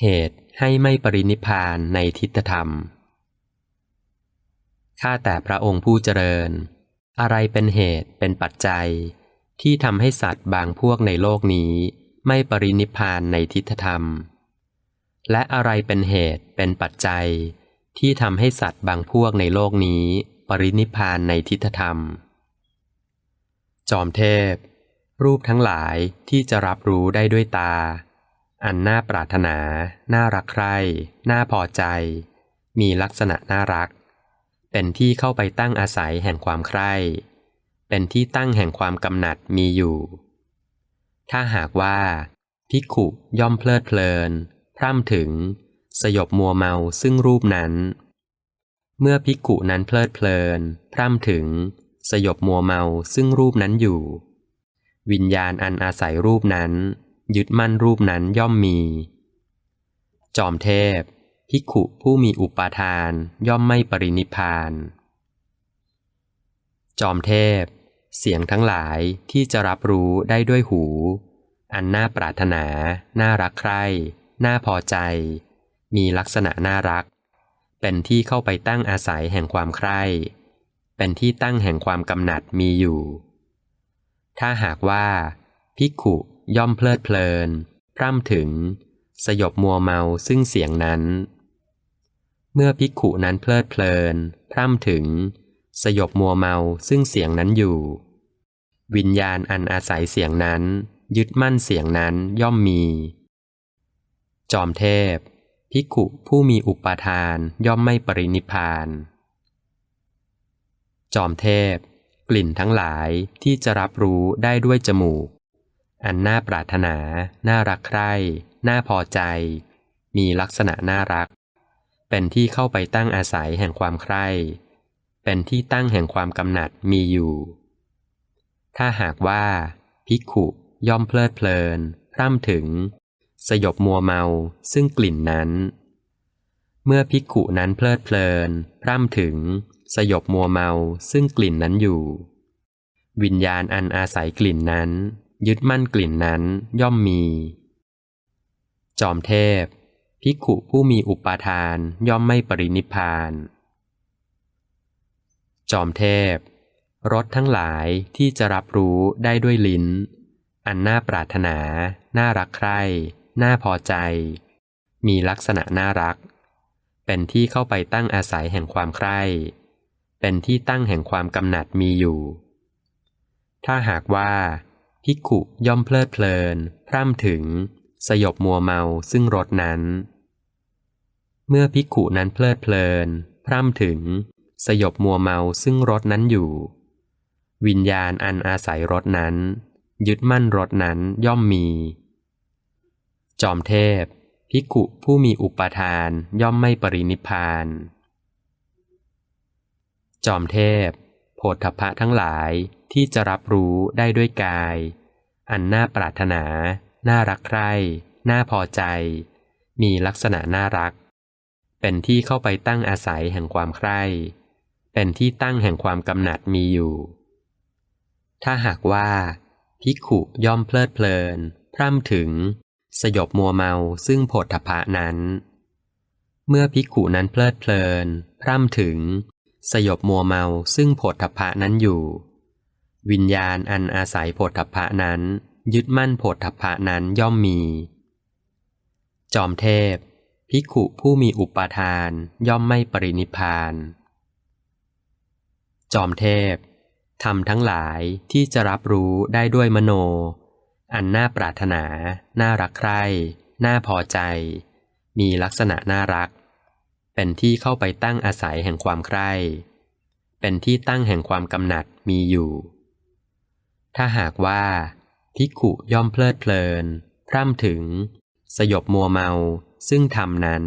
เหตุให้ไม่ปรินิพานในทิฏฐธรรม ข้าแต่พระองค์ผู้เจริญ อะไรเป็นเหตุเป็นปัจจัย ที่ทำให้สัตว์บางพวกในโลกนี้ ไม่ปรินิพานในทิฏฐธรรม และอะไรเป็นเหตุเป็นปัจจัย ที่ทำให้สัตว์บางพวกในโลกนี้ ปรินิพานในทิฏฐธรรม จอมเทพ รูปทั้งหลายที่จะรับรู้ได้ด้วยตา อันน่าปรารถนา น่ารักใคร่ น่าพอใจ มีลักษณะน่ารัก เป็นที่เข้าไปตั้งอาศัยแห่งความใคร่ เป็นที่ตั้งแห่งความกำหนัดมีอยู่ ถ้าหากว่าภิกขุย่อมเพลิดเพลิน พร่ำถึง สยบมัวเมาซึ่งรูปนั้น เมื่อภิกขุนั้นเพลิดเพลิน พร่ำถึง สยบมัวเมาซึ่งรูปนั้นอยู่ วิญญาณอันอาศัยรูปนั้น ยึดมั่นรูปนั้นย่อมมี จอมเทพภิขุผู้มีอุปาทานย่อมไม่ปรินิพาน จอมเทพ เสียงทั้งหลายที่จะรับรู้ได้ด้วยหู อันน่าปรารถนา น่ารักใคร่น่าพอใจ มีลักษณะน่ารัก เป็นที่เข้าไปตั้งอาศัยแห่งความใคร่ เป็นที่ตั้งแห่งความกำหนัดมีอยู่ ถ้าหากว่าภิกขุ ย่อมเพลิดเพลิน พร่ำถึง สยบมัวเมาซึ่งเสียงนั้น เมื่อภิกขุนั้นเพลิดเพลิน พร่ำถึง สยบมัวเมาซึ่งเสียงนั้นอยู่ วิญญาณอันอาศัยเสียงนั้น ยึดมั่นเสียงนั้นย่อมมี จอมเทพภิกขุผู้มีอุปาทานย่อมไม่ปรินิพพาน จอมเทพ กลิ่นทั้งหลายที่จะรับรู้ได้ด้วยจมูก อันน่าปรารถนา น่ารักใคร่ น่าพอใจ มีลักษณะน่ารัก เป็นที่เข้าไปตั้งอาศัยแห่งความใคร่ เป็นที่ตั้งแห่งความกำหนัดมีอยู่ ถ้าหากว่าภิกขุย่อมเพลิดเพลินพร่ำถึง สยบมัวเมาซึ่งกลิ่นนั้น เมื่อภิกขุนั้นเพลิดเพลินพร่ำถึง สยบมัวเมาซึ่งกลิ่นนั้นอยู่ วิญญาณอันอาศัยกลิ่นนั้น ยึดมั่นกลิ่นนั้นย่อมมี จอมเทพ ภิกขุผู้มีอุปาทานย่อมไม่ปรินิพพาน จอมเทพรสทั้งหลายที่จะรับรู้ได้ด้วยลิ้น อันน่าปรารถนา น่ารักใคร่ น่าพอใจ มีลักษณะน่ารัก เป็นที่เข้าไปตั้งอาศัยแห่งความใคร่ เป็นที่ตั้งแห่งความกำหนัดมีอยู่ ถ้าหากว่า ภิกขุย่อมเพลิดเพลิน พร่ำถึง สยบมัวเมาซึ่งรสนั้น เมื่อภิกขุนั้นเพลิดเพลิน พร่ำถึง สยบมัวเมาซึ่งรสนั้นอยู่ วิญญาณอันอาศัยรสนั้น ยึดมั่นรสนั้นย่อมมี จอมเทพ ภิกขุผู้มีอุปทานย่อมไม่ปรินิพาน จอมเทพ โพธพะทั้งหลายที่จะรับรู้ได้ด้วยกาย อันน่าปรารถนา น่ารักใคร่ น่าพอใจ มีลักษณะน่ารัก เป็นที่เข้าไปตั้งอาศัยแห่งความใคร่ เป็นที่ตั้งแห่งความกำหนัดมีอยู่ ถ้าหากว่าภิกขุย่อมเพลิดเพลิน พร่ำถึง สยบมัวเมาซึ่งโพธพะนั้น เมื่อภิกขุนั้นเพลิดเพลิน พร่ำถึง สยบมัวเมาซึ่งโพธพะนั้นอยู่ วิญญาณอันอาศัยโพธพะนั้น ยึดมั่นโพธพะนั้นย่อมมี จอมเทพ ภิกขุผู้มีอุปาทานย่อมไม่ปรินิพานจอมเทพธรรมทั้งหลายที่จะรับรู้ได้ด้วยมโน อันน่าปรารถนา น่ารักใคร่ น่าพอใจ มีลักษณะน่ารัก เป็นที่เข้าไปตั้งอาศัยแห่งความใคร่ เป็นที่ตั้งแห่งความกำหนัดมีอยู่ ถ้าหากว่าภิกขุย่อมเพลิดเพลิน พร่ำถึง สยบมัวเมาซึ่งธรรมนั้น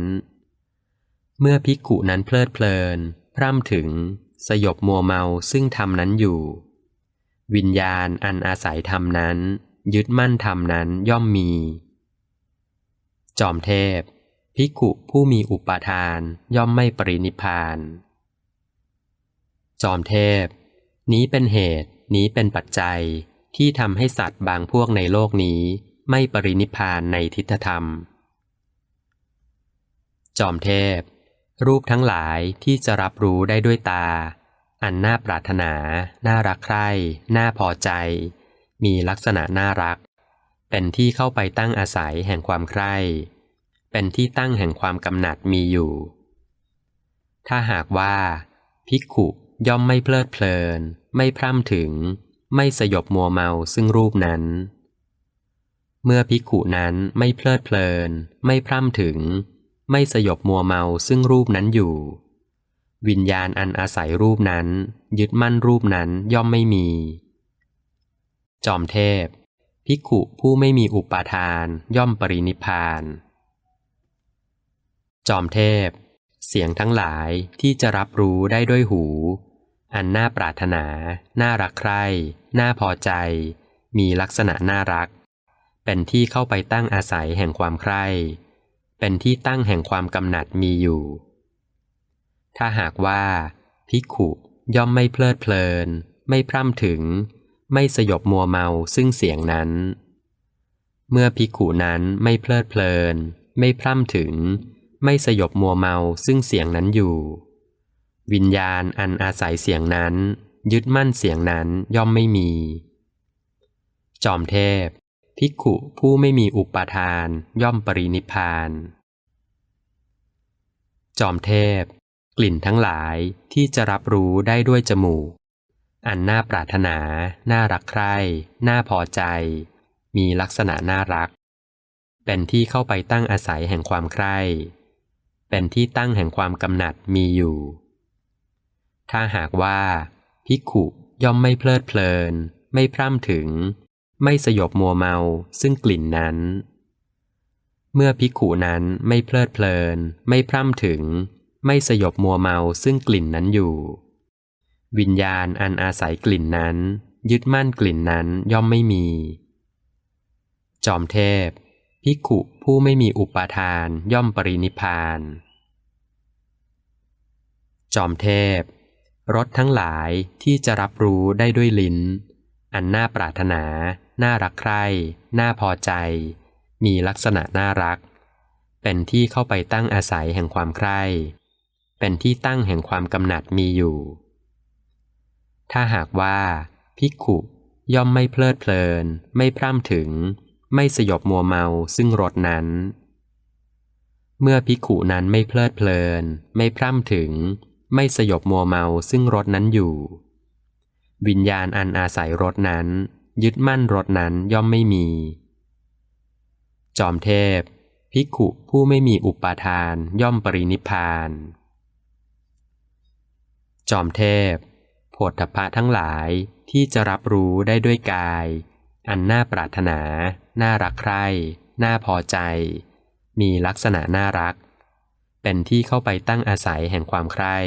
เมื่อภิกขุนั้นเพลิดเพลิน พร่ำถึง สยบมัวเมาซึ่งธรรมนั้นอยู่ วิญญาณอันอาศัยธรรมนั้น ยึดมั่นธรรมนั้นย่อมมี จอมเทพ ภิกขุผู้มีอุปาทานย่อมไม่ปรินิพาน จอมเทพ นี้เป็นเหตุ นี้เป็นปัจจัยที่ทำให้สัตว์บางพวกในโลกนี้ไม่ปรินิพานในทิฏฐธรรม จอมเทพ รูปทั้งหลายที่จะรับรู้ได้ด้วยตา อันน่าปรารถนา น่ารักใคร่ น่าพอใจ มีลักษณะน่ารัก เป็นที่เข้าไปตั้งอาศัยแห่งความใคร่ เป็นที่ตั้งแห่งความกำหนัดมีอยู่ ถ้าหากว่า ภิกขุย่อมไม่เพลิดเพลิน ไม่พร่ำถึง ไม่สยบมัวเมาซึ่งรูปนั้น เมื่อภิกขุนั้นไม่เพลิดเพลิน ไม่พร่ำถึง ไม่สยบมัวเมาซึ่งรูปนั้นอยู่ วิญญาณอันอาศัยรูปนั้น ยึดมั่นรูปนั้นย่อมไม่มี จอมเทพภิกขุผู้ไม่มีอุปาทานย่อมปรินิพพาน จอมเทพ เสียงทั้งหลายที่จะรับรู้ได้ด้วยหู อันน่าปรารถนา น่ารักใคร่น่าพอใจ มีลักษณะน่ารัก เป็นที่เข้าไปตั้งอาศัยแห่งความใคร่ เป็นที่ตั้งแห่งความกำหนัดมีอยู่ ถ้าหากว่าภิกขุย่อมไม่เพลิดเพลิน ไม่พร่ำถึง ไม่สยบมัวเมาซึ่งเสียงนั้น เมื่อภิกขุนั้นไม่เพลิดเพลิน ไม่พร่ำถึง ไม่สยบมัวเมาซึ่งเสียงนั้นอยู่ วิญญาณอันอาศัยเสียงนั้น ยึดมั่นเสียงนั้นย่อมไม่มี จอมเทพภิกขุผู้ไม่มีอุปาทานย่อมปรินิพพาน จอมเทพ กลิ่นทั้งหลายที่จะรับรู้ได้ด้วยจมูก อันน่าปรารถนา น่ารักใคร่ น่าพอใจ มีลักษณะน่ารัก เป็นที่เข้าไปตั้งอาศัยแห่งความใคร่ เป็นที่ตั้งแห่งความกำหนัดมีอยู่ ถ้าหากว่าภิกขุย่อมไม่เพลิดเพลิน ไม่พร่ำถึง ไม่สยบมัวเมาซึ่งกลิ่นนั้น เมื่อภิกขุนั้นไม่เพลิดเพลิน ไม่พร่ำถึง ไม่สยบมัวเมาซึ่งกลิ่นนั้นอยู่ วิญญาณอันอาศัยกลิ่นนั้น ยึดมั่นกลิ่นนั้นย่อมไม่มี จอมเทพ ภิกขุผู้ไม่มีอุปาทานย่อมปรินิพาน จอมเทพรสทั้งหลายที่จะรับรู้ได้ด้วยลิ้น อันน่าปรารถนา น่ารักใคร่ น่าพอใจ มีลักษณะน่ารัก เป็นที่เข้าไปตั้งอาศัยแห่งความใคร่ เป็นที่ตั้งแห่งความกำหนัดมีอยู่ ถ้าหากว่า ภิกขุย่อมไม่เพลิดเพลิน ไม่พร่ำถึง ไม่สยบมัวเมาซึ่งรสนั้น เมื่อภิขุนั้นไม่เพลิดเพลิน ไม่พร่ำถึง ไม่สยบมัวเมาซึ่งรสนั้นอยู่ วิญญาณอันอาศัยรสนั้น ยึดมั่นรสนั้นย่อมไม่มี จอมเทพภิขุผู้ไม่มีอุปาทานย่อมปรินิพพาน จอมเทพโพธพะทั้งหลายที่จะรับรู้ได้ด้วยกาย อันน่าปรารถนา น่ารักใคร่น่าพอใจ มีลักษณะน่ารัก เป็นที่เข้าไปตั้งอาศัยแห่งความใคร่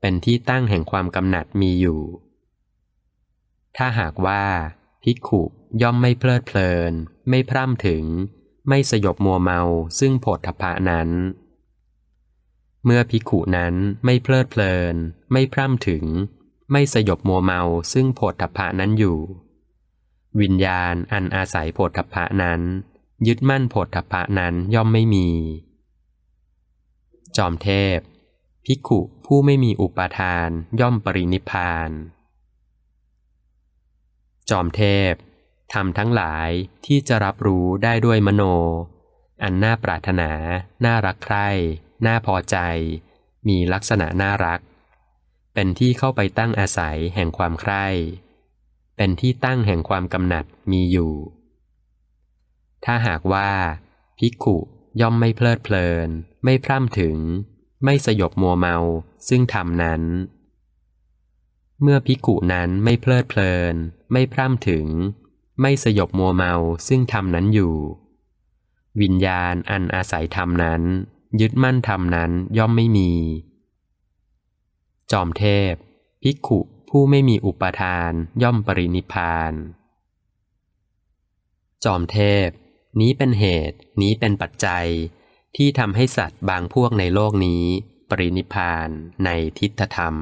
เป็นที่ตั้งแห่งความกำหนัดมีอยู่ ถ้าหากว่าภิกขุย่อมไม่เพลิดเพลิน ไม่พร่ำถึง ไม่สยบมัวเมาซึ่งโพธพะนั้น เมื่อภิกขุนั้นไม่เพลิดเพลิน ไม่พร่ำถึง ไม่สยบมัวเมาซึ่งโพธพะนั้นอยู่ วิญญาณอันอาศัยโพธพะนั้น ยึดมั่นโพธพะนั้นย่อมไม่มี จอมเทพ ภิกขุผู้ไม่มีอุปาทานย่อมปรินิพพาน จอมเทพทำทั้งหลายที่จะรับรู้ได้ด้วยมโน อันน่าปรารถนา น่ารักใคร่น่าพอใจ มีลักษณะน่ารัก เป็นที่เข้าไปตั้งอาศัยแห่งความใคร่ เป็นที่ตั้งแห่งความกำหนัดมีอยู่ ถ้าหากว่าภิกขุย่อมไม่เพลิดเพลิน ไม่พร่ำถึง ไม่สยบมัวเมาซึ่งธรรมนั้น เมื่อภิกขุนั้นไม่เพลิดเพลิน ไม่พร่ำถึง ไม่สยบมัวเมาซึ่งธรรมนั้นอยู่ วิญญาณอันอาศัยธรรมนั้น ยึดมั่นธรรมนั้นย่อมไม่มี จอมเทพภิกขุ ผู้ไม่มีอุปทานย่อมปรินิพาน จอมเทพ นี้เป็นเหตุ นี้เป็นปัจจัย ที่ทำให้สัตว์บางพวกในโลกนี้ ปรินิพานในทิฏฐธรรม